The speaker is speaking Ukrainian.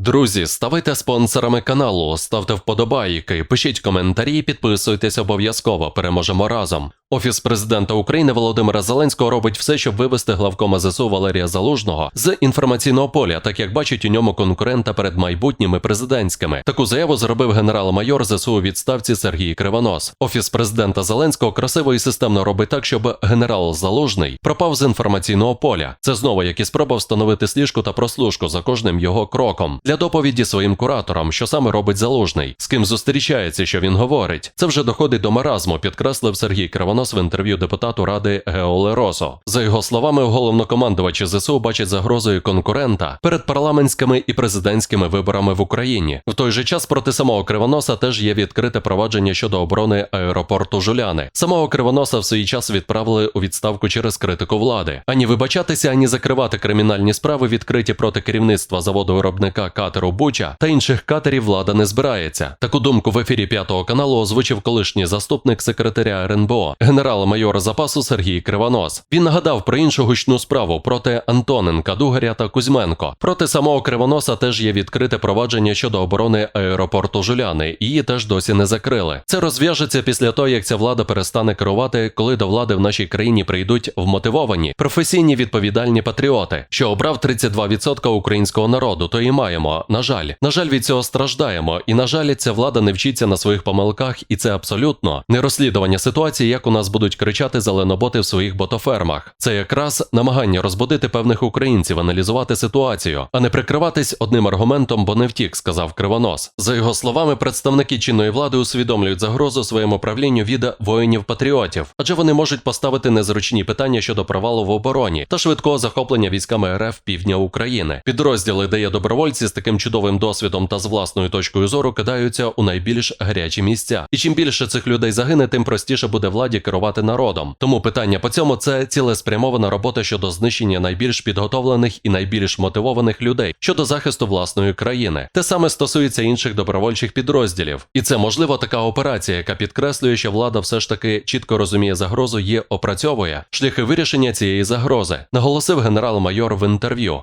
Друзі, ставайте спонсорами каналу, ставте вподобайки, пишіть коментарі, підписуйтесь обов'язково. Переможемо разом. Офіс президента України Володимира Зеленського робить все, щоб вивести главкома ЗСУ Валерія Залужного з інформаційного поля, так як бачить у ньому конкурента перед майбутніми президентськими. Таку заяву зробив генерал-майор ЗСУ у відставці Сергій Кривонос. Офіс президента Зеленського красиво і системно робить так, щоб генерал Залужний пропав з інформаційного поля. Це знову як і спроба встановити сліжку та прослушку за кожним його кроком для доповіді своїм кураторам, що саме робить Залужний, з ким зустрічається, що він говорить. Це вже доходить до маразму, підкреслив Сергій Кривонос в інтерв'ю депутату ради Геоле Росо. За його словами, головнокомандувачі ЗСУ бачать загрозою конкурента перед парламентськими і президентськими виборами в Україні. В той же час проти самого Кривоноса теж є відкрите провадження щодо оборони аеропорту Жуляни. Самого Кривоноса в свій час відправили у відставку через критику влади. Ані вибачатися, ані закривати кримінальні справи відкриті проти керівництва заводу виробника катеру Буча та інших катерів влада не збирається. Таку думку в ефірі п'ятого каналу озвучив колишній заступник секретаря РНБО, генерал-майор запасу Сергій Кривонос. Він нагадав про іншу гучну справу проти Антоненка, Дугаря та Кузьменко. Проти самого Кривоноса теж є відкрите провадження щодо оборони аеропорту Жуляни. Її теж досі не закрили. Це розв'яжеться після того, як ця влада перестане керувати, коли до влади в нашій країні прийдуть вмотивовані, професійні відповідальні патріоти, що обрав 32% українського народу. То і маємо. На жаль, на жаль, від цього страждаємо. І на жаль, ця влада не вчиться на своїх помилках, і це абсолютно не розслідування ситуації, як у нас будуть кричати зеленоботи в своїх ботофермах. Це якраз намагання розбудити певних українців, аналізувати ситуацію, а не прикриватись одним аргументом, бо не втік, сказав Кривонос. За його словами, представники чинної влади усвідомлюють загрозу своєму правлінню від воїнів-патріотів, адже вони можуть поставити незручні питання щодо провалу в обороні та швидкого захоплення військами РФ півдня України. Підрозділи, де є добровольці з таким чудовим досвідом та з власною точкою зору, кидаються у найбільш гарячі місця. І чим більше цих людей загине, тим простіше буде владі керувати народом. Тому питання по цьому це цілеспрямована робота щодо знищення найбільш підготовлених і найбільш мотивованих людей щодо захисту власної країни. Те саме стосується інших добровольчих підрозділів. І це можливо така операція, яка підкреслює, що влада все ж таки чітко розуміє загрозу і опрацьовує шляхи вирішення цієї загрози, наголосив генерал-майор в інтерв'ю.